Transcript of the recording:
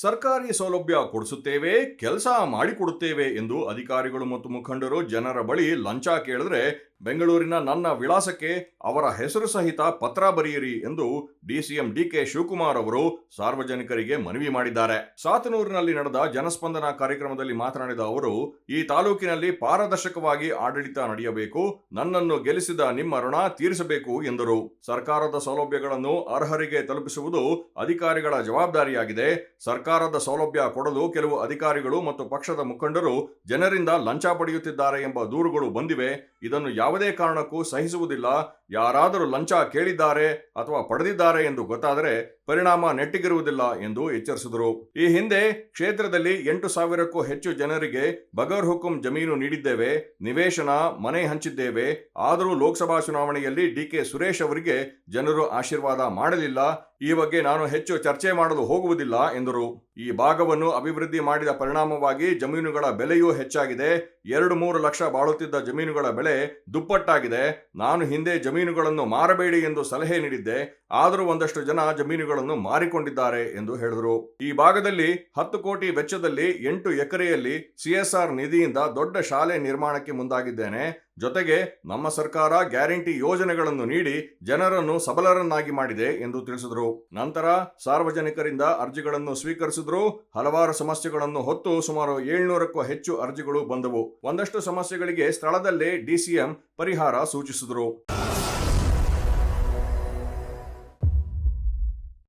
ಸರ್ಕಾರಿ ಸೌಲಭ್ಯ ಕೊಡಿಸುತ್ತೇವೆ ಕೆಲಸ ಮಾಡಿಕೊಡುತ್ತೇವೆ ಎಂದು ಅಧಿಕಾರಿಗಳು ಮತ್ತು ಮುಖಂಡರು ಜನರ ಬಳಿ ಲಂಚ ಕೇಳಿದ್ರೆ ಬೆಂಗಳೂರಿನ ನನ್ನ ವಿಳಾಸಕ್ಕೆ ಅವರ ಹೆಸರು ಸಹಿತ ಪತ್ರ ಬರೆಯಿರಿ ಎಂದು ಡಿಸಿಎಂ ಡಿಕೆ ಶಿವಕುಮಾರ್ ಅವರು ಸಾರ್ವಜನಿಕರಿಗೆ ಮನವಿ ಮಾಡಿದ್ದಾರೆ. ಸಾತನೂರಿನಲ್ಲಿ ನಡೆದ ಜನಸ್ಪಂದನ ಕಾರ್ಯಕ್ರಮದಲ್ಲಿ ಮಾತನಾಡಿದ ಅವರು, ಈ ತಾಲೂಕಿನಲ್ಲಿ ಪಾರದರ್ಶಕವಾಗಿ ಆಡಳಿತ ನಡೆಯಬೇಕು, ನನ್ನನ್ನು ಗೆಲ್ಲಿಸಿದ ನಿಮ್ಮ ಋಣ ತೀರಿಸಬೇಕು ಎಂದರು. ಸರ್ಕಾರದ ಸೌಲಭ್ಯಗಳನ್ನು ಅರ್ಹರಿಗೆ ತಲುಪಿಸುವುದು ಅಧಿಕಾರಿಗಳ ಜವಾಬ್ದಾರಿಯಾಗಿದೆ. ಸರ್ಕಾರದ ಸೌಲಭ್ಯ ಕೊಡಲು ಕೆಲವು ಅಧಿಕಾರಿಗಳು ಮತ್ತು ಪಕ್ಷದ ಮುಖಂಡರು ಜನರಿಂದ ಲಂಚ ಪಡೆಯುತ್ತಿದ್ದಾರೆ ಎಂಬ ದೂರುಗಳು ಬಂದಿವೆ. ಇದನ್ನು ಯಾವುದೇ ಕಾರಣಕ್ಕೂ ಸಹಿಸುವುದಿಲ್ಲ. ಯಾರಾದರೂ ಲಂಚ ಕೇಳಿದ್ದಾರೆ ಅಥವಾ ಪಡೆದಿದ್ದಾರೆ ಎಂದು ಗೊತ್ತಾದರೆ ಪರಿಣಾಮ ನೆಟ್ಟಿಗಿರುವುದಿಲ್ಲ ಎಂದು ಎಚ್ಚರಿಸಿದರು. ಈ ಹಿಂದೆ ಕ್ಷೇತ್ರದಲ್ಲಿ ಎಂಟು ಸಾವಿರಕ್ಕೂ ಹೆಚ್ಚು ಜನರಿಗೆ ಬಗರ್ ಹುಕುಂ ಜಮೀನು ನೀಡಿದ್ದೇವೆ. ನಿವೇಶನ, ಮನೆ ಹಂಚಿದ್ದೇವೆ. ಆದರೂ ಲೋಕಸಭಾ ಚುನಾವಣೆಯಲ್ಲಿ ಡಿಕೆ ಸುರೇಶ್ ಅವರಿಗೆ ಜನರು ಆಶೀರ್ವಾದ ಮಾಡಲಿಲ್ಲ. ಈ ಬಗ್ಗೆ ನಾನು ಹೆಚ್ಚು ಚರ್ಚೆ ಮಾಡಲು ಹೋಗುವುದಿಲ್ಲ ಎಂದರು. ಈ ಭಾಗವನ್ನು ಅಭಿವೃದ್ಧಿ ಮಾಡಿದ ಪರಿಣಾಮವಾಗಿ ಜಮೀನುಗಳ ಬೆಲೆಯೂ ಹೆಚ್ಚಾಗಿದೆ. ಎರಡು ಮೂರು ಲಕ್ಷ ಬಾಳುತ್ತಿದ್ದ ಜಮೀನುಗಳ ಬೆಲೆ ದುಪ್ಪಟ್ಟಾಗಿದೆ. ನಾನು ಹಿಂದೆ ಜಮೀನುಗಳನ್ನು ಮಾರಬೇಡಿ ಎಂದು ಸಲಹೆ ನೀಡಿದ್ದೆ. ಆದರೂ ಒಂದಷ್ಟು ಜನ ಜಮೀನುಗಳನ್ನು ಮಾರಿಕೊಂಡಿದ್ದಾರೆ ಎಂದು ಹೇಳಿದರು. ಈ ಭಾಗದಲ್ಲಿ ಹತ್ತು ಕೋಟಿ ವೆಚ್ಚದಲ್ಲಿ ಎಂಟು ಎಕರೆಯಲ್ಲಿ ಸಿಎಸ್ಆರ್ ನಿಧಿಯಿಂದ ದೊಡ್ಡ ಶಾಲೆ ನಿರ್ಮಾಣಕ್ಕೆ ಮುಂದಾಗಿದ್ದೇನೆ. ಜೊತೆಗೆ ನಮ್ಮ ಸರ್ಕಾರ ಗ್ಯಾರಂಟಿ ಯೋಜನೆಗಳನ್ನು ನೀಡಿ ಜನರನ್ನು ಸಬಲರನ್ನಾಗಿ ಮಾಡಿದೆ ಎಂದು ತಿಳಿಸಿದರು. ನಂತರ ಸಾರ್ವಜನಿಕರಿಂದ ಅರ್ಜಿಗಳನ್ನು ಸ್ವೀಕರಿಸಿದ್ರು. ಹಲವಾರು ಸಮಸ್ಯೆಗಳನ್ನು ಹೊತ್ತು ಸುಮಾರು ಏಳ್ನೂರಕ್ಕೂ ಹೆಚ್ಚು ಅರ್ಜಿಗಳು ಬಂದವು. ಒಂದಷ್ಟು ಸಮಸ್ಯೆಗಳಿಗೆ ಸ್ಥಳದಲ್ಲೇ ಡಿಸಿಎಂ ಪರಿಹಾರ ಸೂಚಿಸಿದರು.